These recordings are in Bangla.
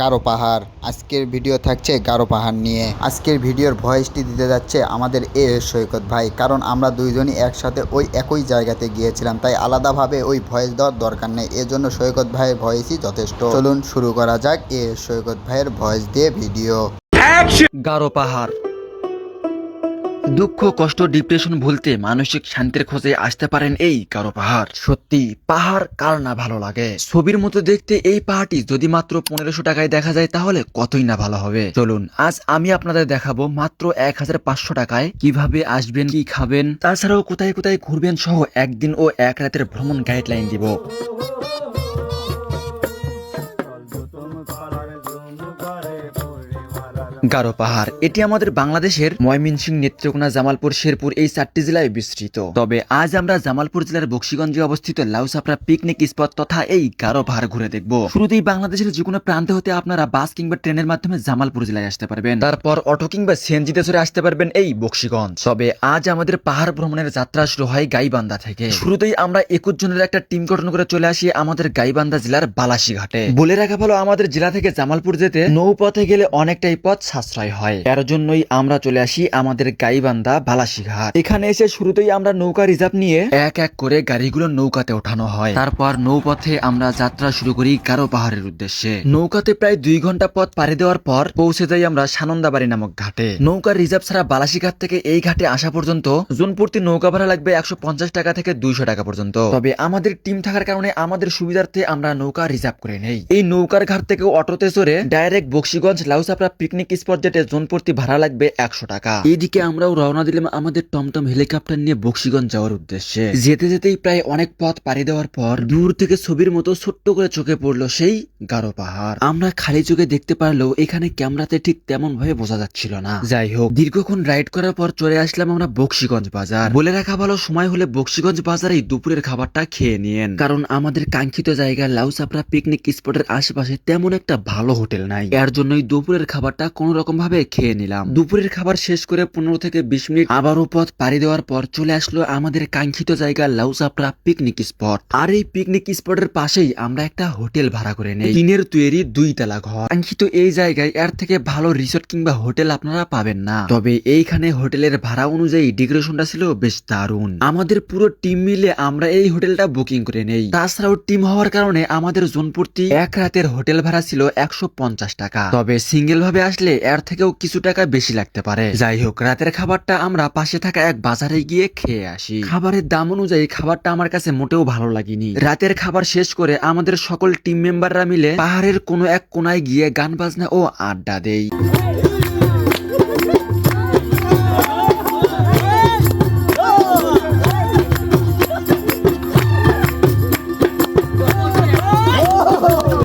গারো পাহাড়। আজকের ভিডিও থাকছে গারো পাহাড় নিয়ে। আজকের ভিডিওর ভয়েসটি দিতে যাচ্ছে আমাদের এ সৈকত ভাই কারণ আমরা দুইজনই একসাথে ওই একই জায়গাতে গিয়েছিলাম তাই আলাদাভাবে ওই ভয়েস দেওয়ার দরকার নেই। এজন্য সৈকত ভাইয়ের ভয়েসই যথেষ্ট। চলুন শুরু করা যাক এ সৈকত ভাইয়ের ভয়েস দিয়ে ভিডিও গারো পাহাড়। দুঃখ, কষ্ট ডিপ্রেশন ভুলতে মানসিক শান্তির খোঁজে আসতে পারেন এই কারও পাহাড়। সত্যি, পাহাড় কার না ভালো লাগে? ছবির মতো দেখতে এই পাহাড়টি যদি মাত্র পনেরোশো টাকায় দেখা যায় তাহলে কতই না ভালো হবে? চলুন, আজ আমি আপনাদের দেখাবো মাত্র এক হাজার পাঁচশো টাকায় কীভাবে আসবেন, কি খাবেন, তাছাড়াও কোথায় কোথায় ঘুরবেন সহ একদিন ও এক রাতের ভ্রমণ গাইডলাইন দিব। গারো পাহাড়। এটি আমাদের বাংলাদেশের ময়মনসিংহ নেত্রকোনা জামালপুর শেরপুর এই চারটি জেলায় বিস্তৃত। তবে আজ আমরা জামালপুর জেলার বক্সিগঞ্জে অবস্থিত লাউসাপড়া পিকনিক স্পট তথা এই গারো পাহাড় ঘুরে দেখব। শুরুতেই বাংলাদেশের যে কোনো প্রান্তে হতে আপনারা বাস কিংবা ট্রেনের মাধ্যমে জামালপুর জেলায় আসতে পারবেন। তারপর অটো কিংবা সিএনজিতে চড়ে আসতে পারবেন এই বক্সিগঞ্জ। তবে আজ আমাদের পাহাড় ভ্রমণের যাত্রা শুরু হয় গাইবান্ধা থেকে। শুরুতেই আমরা একুশ জনের একটা টিম গঠন করে চলে আসি আমাদের গাইবান্ধা জেলার বালাসী ঘাটে বলে রাখা ভালো আমাদের জেলা থেকে জামালপুর যেতে নৌপথে গেলে অনেকটাই পথ সাশ্রয় হয়। এর জন্যই আমরা চলে আসি আমাদের গাইবান্ধা বালাসী এখানে এসে শুরুতেই আমরা নৌকা রিজার্ভ নিয়ে এক এক করে গাড়িগুলো নৌকাতে ওঠানো হয়। তারপর নৌপথে আমরা যাত্রা শুরু করি গারো পাহাড়ের উদ্দেশ্যে। নৌকাতে প্রায় দুই ঘণ্টা পথ পাড়ি দেওয়ার পর পৌঁছে যাই আমরা সানন্দাবাড়ি নামক ঘাটে। নৌকার রিজার্ভ ছাড়া বালাসীঘাট থেকে এই ঘাটে আসা পর্যন্ত জোন নৌকা ভাড়া লাগবে একশো পঞ্চাশ টাকা থেকে দুইশো টাকা পর্যন্ত। তবে আমাদের টিম থাকার কারণে আমাদের সুবিধার্থে আমরা নৌকা রিজার্ভ করে নেই। এই নৌকার ঘাট থেকে অটোতে চড়ে direct Boxiganj Lausapara picnic spot যেতে জোন প্রতি ভাড়া লাগবে একশো টাকা। এইদিকে আমরাও রওনা দিলাম আমাদের টমটম হেলিকপ্টার নিয়ে বক্সিগঞ্জ যাওয়ার উদ্দেশ্যে। যেতে যেতেই প্রায় অনেক পথ পাড়ি দেওয়ার পর দূর থেকে ছবির মতো ছোট্ট করে চোখে পড়ল সেই গারো পাহাড়। আমরা খালি চোখে দেখতে পারলেও এখানে ক্যামেরাতে ঠিক তেমন ভাবে বোঝা যাচ্ছিল না। যাই হোক, দীর্ঘক্ষণ রাইড করার পর চলে আসলাম আমরা বক্সিগঞ্জ বাজার। বলে রাখা ভালো সময় হলে বক্সিগঞ্জ বাজারে দুপুরের খাবারটা খেয়ে নিয়েন। কারণ আমাদের কাঙ্ক্ষিত জায়গা লাউসাপড়া পিকনিক স্পটের আশেপাশে তেমন একটা ভালো হোটেল নাই। এর জন্যই দুপুরের খাবারটা কোন রকম ভাবে খেয়ে নিলাম। দুপুরের খাবার শেষ করে পনেরো থেকে বিশ মিনিট আবারও পথ পাড়ি দেওয়ার পর চলে আসলো আমাদের কাঙ্ক্ষিত জায়গা লাউসাপড়া পিকনিক স্পট আর এই পিকনিক স্পটের পাশেই আমরা একটা হোটেল ভাড়া করে নেই। টিনের তৈরি দুই তলা ঘর। কাঙ্ক্ষিত এই জায়গায় এর থেকে ভালো রিসোর্ট কিংবা হোটেল আপনারা পাবেন না। তবে এইখানে হোটেলের ভাড়া অনুযায়ী ডেকোরেশনটা ছিল বেশ দারুণ। আমাদের পুরো টিম মিলে আমরা এই হোটেলটা বুকিং করে নেই। তাছাড়াও টিম হওয়ার কারণে আমাদের জোনপ্রতি এক রাতের হোটেল ভাড়া ছিল একশো পঞ্চাশ টাকা। তবে সিঙ্গেল ভাবে আসলে এর থেকেও কিছু টাকা বেশি লাগতে পারে। যাই হোক, রাতের খাবারটা আমরা পাশে থাকা এক বাজারে গিয়ে খেয়ে আসি। খাবারের দাম অনুযায়ী খাবারটা আমার কাছে মোটেও ভালো লাগেনি। রাতের খাবার শেষ করে আমাদের সকল টিম মেম্বাররা মিলে পাহাড়ের কোনো এক কোনায় গিয়ে গান বাজনা ও আড্ডা দেই।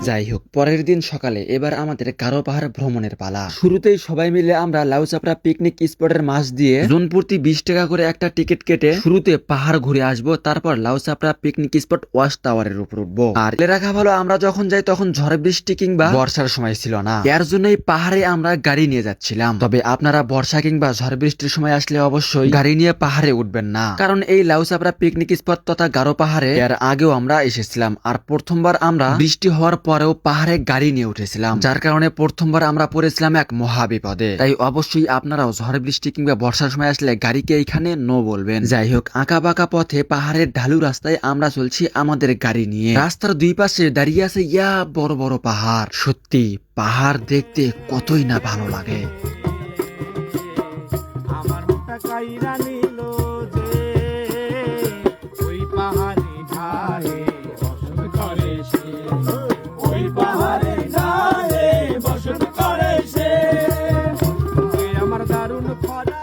যাই হোক পরের দিন সকালে এবার আমাদের কারও পাহাড় ভ্রমণের পালা। শুরুতেই সবাই মিলে আমরা লাউচাপড়া পিকনিক স্পটের মাছ দিয়ে জোনপ্রতি বিশ টাকা করে একটা টিকিট কেটে শুরুতে পাহাড় ঘুরে আসব তারপর লাউচাপড়া পিকনিক স্পট ওয়াশ টাওয়ারের উপর উঠবো। আর রাখা ভালো আমরা যখন যাই তখন ঝড় বৃষ্টি কিংবা বর্ষার সময় ছিল না। এর জন্যই পাহাড়ে আমরা গাড়ি নিয়ে যাচ্ছিলাম। তবে আপনারা বর্ষা কিংবা ঝড় বৃষ্টির সময় আসলে অবশ্যই গাড়ি নিয়ে পাহাড়ে উঠবেন না। কারণ এই লাউচাপড়া পিকনিক স্পট তথা গারো পাহাড়ে এর আগেও আমরা এসেছিলাম। আর প্রথমবার আমরা বৃষ্টি হওয়ার পরেও পাহাড়ে গাড়ি নিয়ে উঠেছিলাম, যার কারণে প্রথমবার আমরা পড়েছিলাম এক মহাবিপদে। তাই অবশ্যই আপনারাও ঝড় বৃষ্টি কিংবা বর্ষার সময় আসলে গাড়িকে এইখানে নো বলবেন। যাই হোক আঁকা বাঁকা পথে পাহাড়ের ঢালু রাস্তায় আমরা চলছি আমাদের গাড়ি নিয়ে। রাস্তার দুই পাশে দাঁড়িয়ে আছে ইয়া বড় বড় পাহাড়। সত্যি, পাহাড় দেখতে কতই না ভালো লাগে। আমার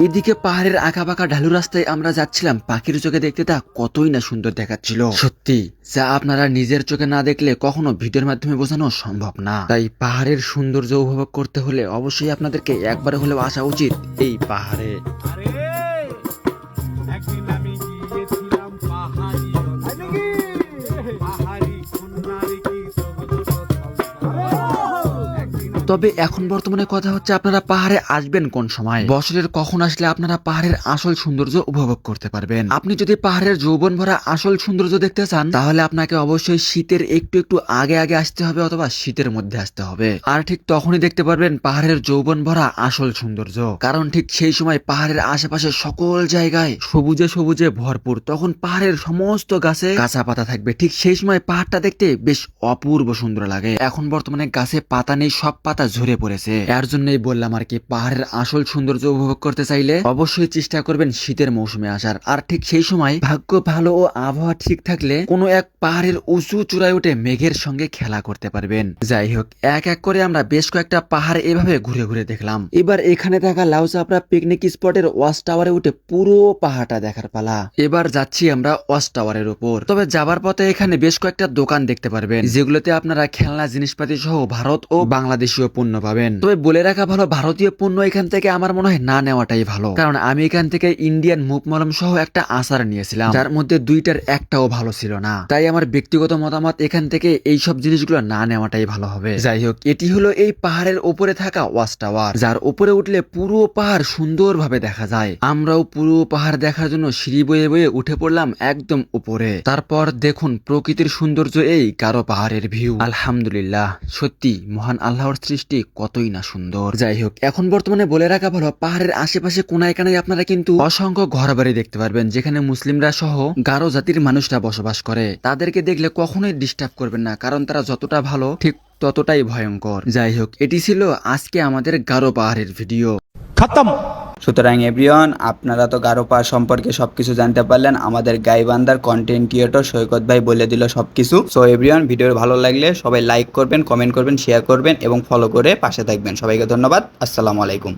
এদিকে পাহাড়ের আঁকা বাঁকা ঢালু রাস্তায় আমরা যাচ্ছিলাম পাখির চোখে দেখতে তা কতই না সুন্দর দেখাচ্ছিল। সত্যি? যা আপনারা নিজের চোখে না দেখলে কখনো ভিডিওর মাধ্যমে বোঝানো সম্ভব না। তাই পাহাড়ের সৌন্দর্য উপভোগ করতে হলে অবশ্যই আপনাদেরকে একবার হলেও আসা উচিত এই পাহাড়ে। তবে এখন বর্তমানে কথা হচ্ছে আপনারা পাহাড়ে আসবেন কোন সময়? বছরের কখন আসলে আপনারা পাহাড়ের আসল সৌন্দর্য উপভোগ করতে পারবেন? আপনি যদি পাহাড়ের যৌবন ভরা আসল সৌন্দর্য দেখতে চান, তাহলে আপনাকে অবশ্যই শীতের একটু একটু আগে আগে আসতে হবে অথবা শীতের মধ্যে আসতে হবে। আর ঠিক তখনই দেখতে পারবেন পাহাড়ের যৌবন ভরা আসল সৌন্দর্য। কারণ ঠিক সেই সময় পাহাড়ের আশেপাশে সকল জায়গায় সবুজে সবুজে ভরপুর। তখন পাহাড়ের সমস্ত গাছে কাঁচা পাতা থাকবে। ঠিক সেই সময় পাহাড়টা দেখতে বেশ অপূর্ব সুন্দর লাগে। এখন বর্তমানে গাছে পাতা নেই, সব পাতা ঝরে পড়েছে। এর জন্যই বললাম আর কি, পাহাড়ের আসল সৌন্দর্য উপভোগ করতে চাইলে অবশ্যই চেষ্টা করবেন শীতের মৌসুমে আসার। আর ঠিক সেই সময় ভাগ্য ভালো ও আবহাওয়া ঠিক থাকলে কোনো এক পাহাড়ের উঁচু চূড়ায় উঠে মেঘের সঙ্গে খেলা করতে পারবেন। যাই হোক, এক এক করে আমরা বেশ কয়েকটা পাহাড় এভাবে ঘুরে ঘুরে দেখলাম। এবার এখানে থাকা লাউচাপড়া পিকনিক স্পটের ওয়াচ টাওয়ারে উঠে পুরো পাহাড়টা দেখার পালা। এবার যাচ্ছি আমরা ওয়াচ টাওয়ারের উপর। তবে যাবার পথে এখানে বেশ কয়েকটা দোকান দেখতে পারবেন, যেগুলোতে আপনারা খেলনা, জিনিসপাতি সহ ভারত ও বাংলাদেশীয় পণ্য পাবেন। তবে বলে রাখা ভালো, ভারতীয় পণ্য এখান থেকে আমার মনে হয় না নেওয়াটাই ভালো। কারণ আমি এখান থেকে ইন্ডিয়ান মুখ মলম সহ একটা আচার নিয়েছিলাম। যার মধ্যে দুইটার একটাও ভালো ছিল না। তাই আমার ব্যক্তিগত মতামত এখান থেকে এই সব জিনিসগুলো না নেওয়াটাই ভালো হবে। যাই হোক, এটি হলো এই পাহাড়ের উপরে থাকা ওয়াচ টাওয়ার। যার উপরে উঠলে পুরো পাহাড় সুন্দরভাবে দেখা যায়। আমরাও পুরো পাহাড় দেখার জন্য সিঁড়ি বয়ে বয়ে উঠে পড়লাম একদম উপরে। তারপর দেখুন প্রকৃতির সৌন্দর্য এই কারও পাহাড়ের ভিউ আলহামদুলিল্লাহ, সত্যি মহান আল্লাহর সৃষ্টি কতই না সুন্দর। যাই হোক এখন বর্তমানে বলে রাখা ভালো, পাহাড়ের আশেপাশে কোনায় কানায় আপনারা কিন্তু অসংখ্য ঘর বাড়ি দেখতে পারবেন, যেখানে মুসলিমরা সহ গারো জাতির মানুষরা বসবাস করে। তাদেরকে দেখলে কখনোই ডিস্টার্ব করবেন না, কারণ তারা যতটা ভালো, ঠিক ততটাই ভয়ঙ্কর। যাই হোক এটি ছিল আজকে আমাদের গারো পাহাড়ের ভিডিও সুতরাং এভরিওয়ান, আপনারা তো গারো পা সম্পর্কে সবকিছু জানতে পারলেন, আমাদের গাইবান্দার কন্টেন্ট ক্রিয়েটর সৈকত ভাই বলে দিল সবকিছু। সো এভরিওয়ান ভিডিও ভালো লাগলে সবাই লাইক করবেন কমেন্ট করবেন শেয়ার করবেন এবং ফলো করে পাশে থাকবেন। সবাইকে ধন্যবাদ, আসসালামু আলাইকুম।